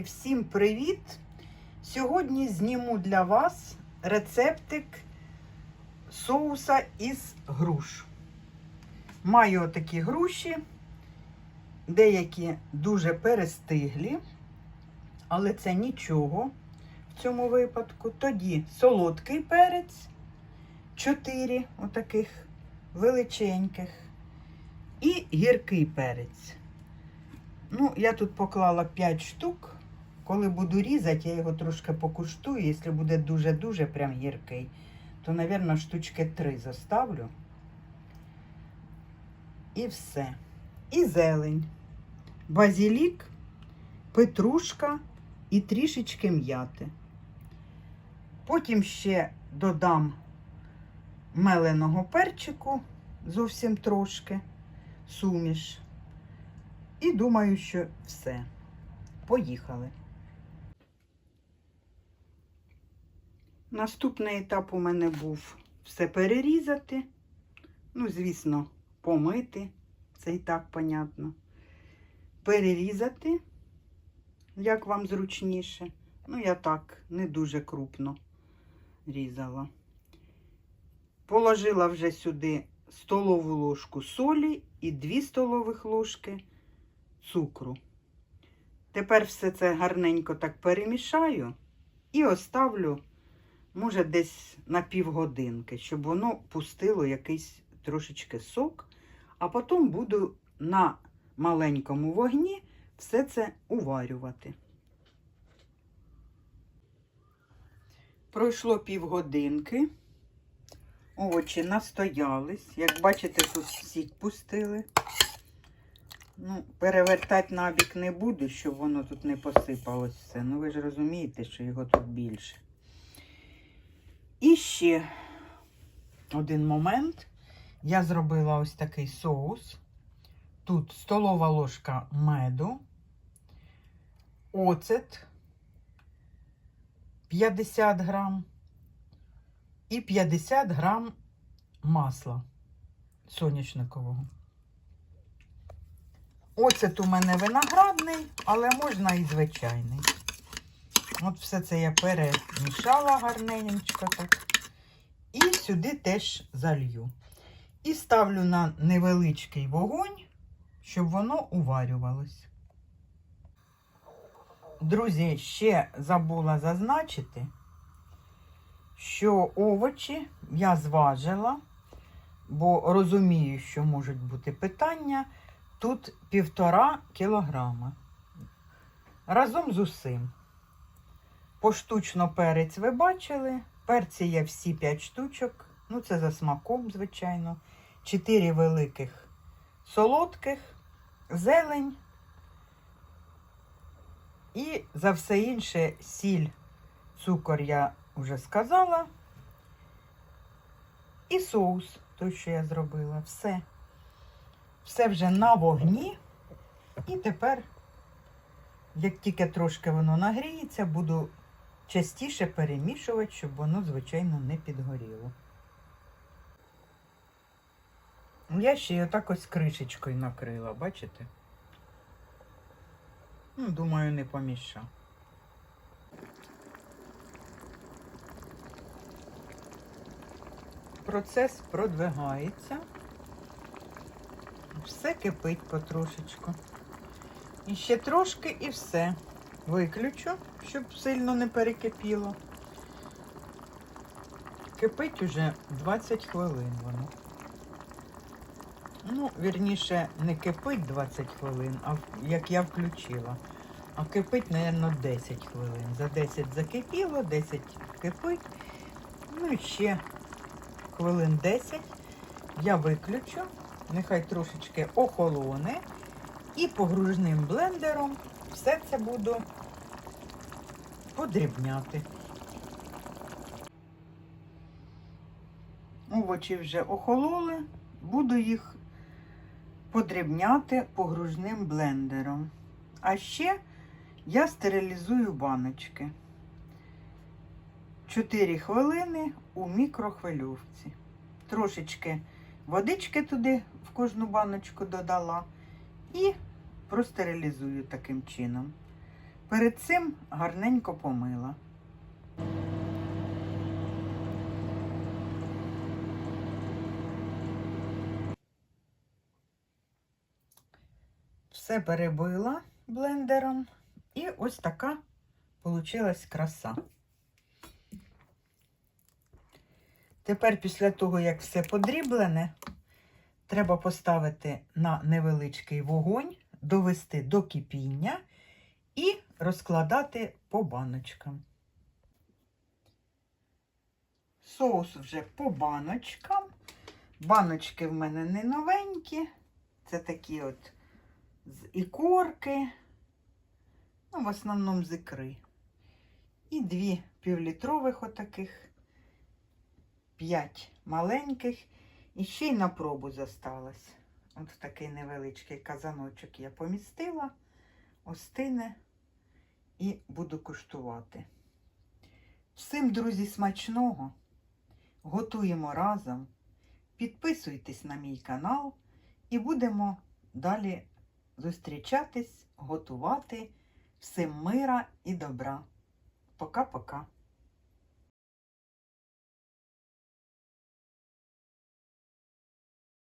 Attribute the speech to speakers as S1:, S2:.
S1: всім привіт! Сьогодні зніму для вас рецептик соуса із груш. Маю такі груші, деякі дуже перестиглі, але це нічого в цьому випадку. Тоді солодкий перець, 4 отаких величеньких, і гіркий перець. Ну, я тут поклала 5 штук. Коли буду різати, я його трошки покуштую. Якщо буде дуже-дуже прям гіркий, то, мабуть, штучки 3 заставлю. І все. І зелень, базілік, петрушка і трішечки м'яти. Потім ще додам меленого перчику, зовсім трошки, суміш. І думаю, що все. Поїхали. Наступний етап у мене був все перерізати. Ну, звісно, помити. Це і так понятно. Перерізати, як вам зручніше. Ну, я так не дуже крупно різала. Положила вже сюди столову ложку солі і 2 столових ложки цукру. Тепер все це гарненько так перемішаю і оставлю, може, десь на півгодинки, щоб воно пустило якийсь трошечки сок, а потім буду на маленькому вогні все це уварювати. Пройшло півгодинки. Овочі настоялись. Як бачите, тут сіть пустили. Ну, перевертати набік не буду, щоб воно тут не посипалось все. Ну, ви ж розумієте, що його тут більше. І ще один момент. Я зробила ось такий соус. Тут столова ложка меду, оцет 50 грам і 50 грам масла соняшникового. Оцет у мене виноградний, але можна і звичайний. От все це я перемішала гарненько так. І сюди теж залью. І ставлю на невеличкий вогонь, щоб воно уварювалось. Друзі, ще забула зазначити, що овочі я зважила, бо розумію, що можуть бути питання. Тут півтора кілограма. Разом з усім. Поштучно перець ви бачили. Перці є всі 5 штучок. Ну, це за смаком, звичайно. 4 великих солодких, зелень. І за все інше сіль, цукор я вже сказала. І соус, той, що я зробила. Все. Все вже на вогні. І тепер, як тільки трошки воно нагріється, буду частіше перемішувати, щоб воно, звичайно, не підгоріло. Я ще й отак ось кришечкою накрила, бачите? Ну, думаю, не поміша. Процес продвигається. Все кипить потрошечку. І ще трошки і все. Виключу, щоб сильно не перекипіло. Кипить уже 20 хвилин воно. Ну, вірніше, не кипить 20 хвилин, а як я включила. А кипить, мабуть, 10 хвилин. За 10 закипіло, 10 кипить. Ну і ще хвилин 10 я виключу. Нехай трошечки охолоне. І погружним блендером все це буду подрібняти. Овочі вже охололи, буду їх подрібняти погружним блендером. А ще я стерилізую баночки. 4 хвилини у мікрохвильовці. Трошечки водички туди кожну баночку додала і простерилізую таким чином. перед цим гарненько помила. Все перебила блендером. І ось така получилась краса. Тепер, після того, як все подріблене, треба поставити на невеличкий вогонь, довести до кипіння і розкладати по баночкам. Соус вже по баночкам. Баночки в мене не новенькі. Це такі от з ікорки. Ну, в основному з ікри. І дві півлітрових отаких, п'ять маленьких. І ще й на пробу зосталось. От такий невеличкий казаночок я помістила, остине і буду куштувати. Всім, друзі, смачного! Готуємо разом. Підписуйтесь на мій канал і будемо далі зустрічатись, готувати. Всім мира і добра. Пока-пока.